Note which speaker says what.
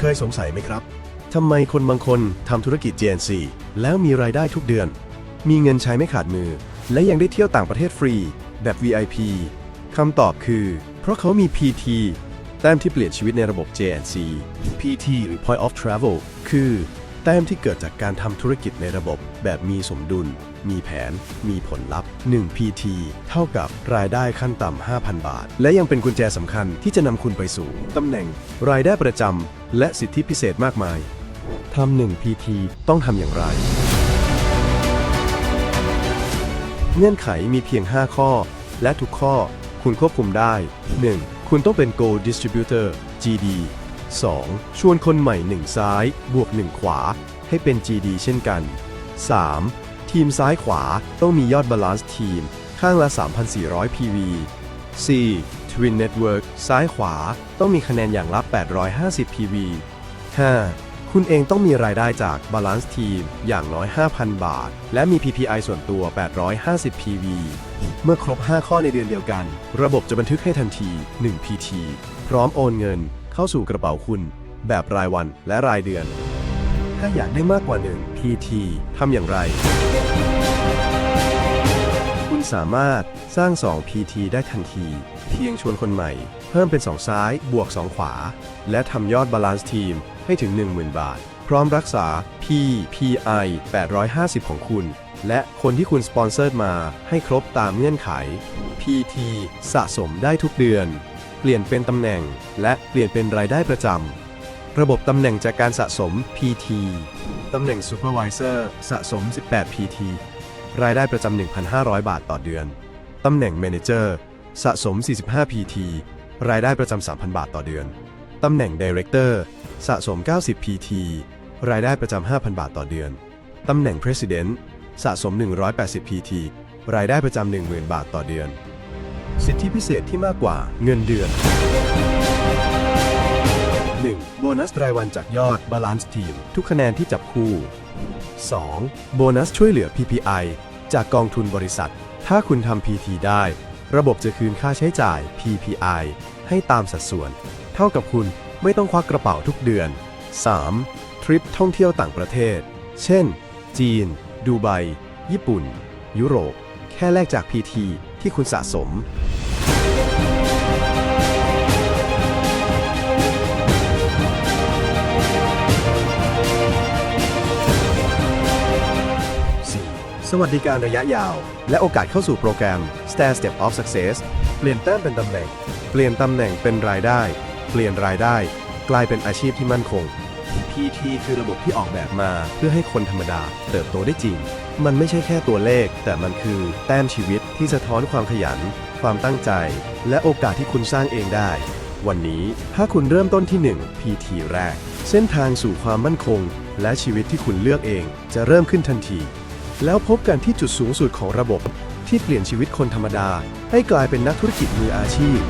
Speaker 1: เคยสงสัยไหมครับทำไมคนบางคนทำธุรกิจ JNC แล้วมีรายได้ทุกเดือน มีเงินใช้ไม่ขาดมือ และยังได้เที่ยวต่างประเทศฟรี แบบ VIP คำตอบคือ เพราะเขามี PT แต้มที่เปลี่ยนชีวิตในระบบ JNC PT หรือ Point of Travel คือ แต้มที่เกิดจากการทำธุรกิจในระบบแบบมีสมดุล มีแผน มีผลลัพธ์ 1 PT เท่ากับรายได้ขั้นต่ำ 5,000 บาท และยังเป็นกุญแจสำคัญที่จะนำคุณไปสู่ตำแหน่ง รายได้ประจำและสิทธิพิเศษมากมายทำหนึ่ง PT ต้องทำอย่างไร เงื่อนไขมีเพียง 5 ข้อ และทุกข้อคุณควบคุมได้ 1. คุณต้องเป็น Gold Distributor GD 2. ชวนคนใหม่ 1 ซ้าย บวก 1 ขวา ให้เป็น GD เช่นกัน 3. ทีมซ้ายขวาต้องมียอดบาลานซ์ทีม ข้างละ 3,400 PV 4. Twin Network ซ้ายขวาต้องมีคะแนนอย่างละ 850 PV 5. คุณเองต้องมีรายได้จาก Balance Team อย่างน้อย 5,000 บาท และมี PPI ส่วนตัว 850 PV เมื่อครบ 5 ข้อในเดือนเดียวกัน ระบบจะบันทึกให้ทันที 1 PT พร้อมโอนเงิน เข้าสู่กระเป๋าคุณ แบบรายวันและรายเดือน ถ้าอยากได้มากกว่า1 PT ทำอย่างไร คุณสามารถสร้าง 2 PT ได้ทันที เพียงชวนคนใหม่ เพิ่มเป็น 2 ซ้าย บวก 2 ขวา และทำยอดบาลานซ์ทีมให้ถึง 10,000 บาท พร้อมรักษา PPI 850 ของคุณและคนที่คุณสปอนเซอร์มาให้ครบตามเงื่อนไข PT สะสมได้ทุกเดือน เปลี่ยนเป็นตำแหน่ง และเปลี่ยนเป็นรายได้ประจำ ระบบตำแหน่งจากการสะสม PT ตำแหน่ง Supervisor สะสม 18 PT รายได้ประจำ 1,500 บาทต่อเดือน ตำแหน่ง Manager สะสม 45 PT รายได้ประจำ 3,000 บาทต่อเดือน ตำแหน่ง Director สะสม 90 PT รายได้ประจำ 5,000 บาทต่อเดือน ตำแหน่ง President สะสม 180 PT รายได้ประจำ 10,000 บาทต่อเดือน สิทธิพิเศษที่มากกว่าเงินเดือน 1. โบนัสรายวันจากยอด Balance Team ทุกคะแนนที่จับคู่ 2. โบนัสช่วยเหลือ PPI จากกองทุนบริษัท ถ้าคุณทำ PT ได้ ระบบจะคืนค่าใช้จ่าย PPI ให้ตามสัดส่วน เท่ากับคุณไม่ต้องควักกระเป๋าทุกเดือน 3. ทริปท่องเที่ยวต่างประเทศ เช่น จีน ดูไบ ญี่ปุ่น ยุโรป แค่แลกจาก PT ที่คุณสะสม สวัสดิการระยะยาว และโอกาสเข้าสู่โปรแกรม Stair Step of Success เปลี่ยนแต้มเป็นตำแหน่ง เปลี่ยนตำแหน่งเป็นรายได้ เปลี่ยนรายได้ กลายเป็นอาชีพที่มั่นคง PT คือระบบที่ออกแบบมาเพื่อให้คนธรรมดาเติบโตได้จริง มันไม่ใช่แค่ตัวเลข แต่มันคือแต้มชีวิตที่สะท้อนความขยัน ความตั้งใจ และโอกาสที่คุณสร้างเองได้ วันนี้ถ้าคุณเริ่มต้นที่ 1 PT แรก เส้นทางสู่ความมั่นคง และชีวิตที่คุณเลือกเองจะเริ่มขึ้นทันที แล้วพบกันที่จุดสูงสุดของระบบที่เปลี่ยนชีวิตคนธรรมดา ให้กลายเป็นนักธุรกิจมืออาชีพ